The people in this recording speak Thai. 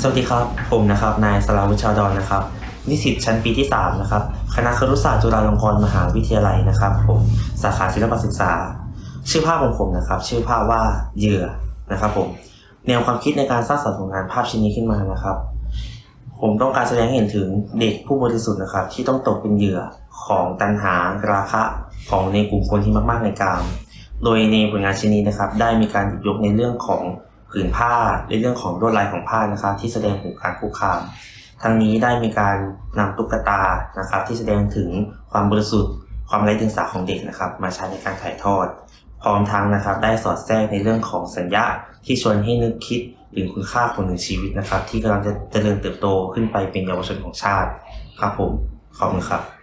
สวัสดีครับ ผมนะครับ นายสลาวุฒิชาดอนนะครับ นิสิตชั้นปีที่ 3 นะครับ คณะครุศาสตร์จุฬาลงกรณ์มหาวิทยาลัยนะครับ ผมสาขาศิลปศึกษา ชื่อภาพของผมนะครับ ชื่อภาพว่าเหยื่อนะครับผมแนวความคิดในการสร้างสรรค์ผลงานภาพชิ้นนี้ขึ้นมานะครับ ผมต้องการแสดงให้เห็นถึงเด็กผู้บริสุทธิ์นะครับ ที่ต้องตกเป็นเหยื่อของตัณหาราคะของในกลุ่มคนที่มาก ๆ ในกาม โดยในผลงานชิ้นนี้นะครับ ได้มีการหยิบยกในเรื่องของ ผืนผ้าในเรื่องของลวดลายของผ้านะครับที่แสดงถึงการคุกคาม ทั้งนี้ได้มีการนำตุ๊กตานะครับที่แสดงถึงความบริสุทธิ์ ความไร้เดียงสาของเด็กนะครับ มาใช้ในการถ่ายทอด พร้อมทั้งนะครับได้สอดแทรกในเรื่องของสัญญาที่ชวนให้นึกคิดถึงคุณค่าของหนึ่งชีวิตนะครับ ที่กำลังจะเจริญเติบโตขึ้นไปเป็นเยาวชนของชาติครับผมขอบคุณครับ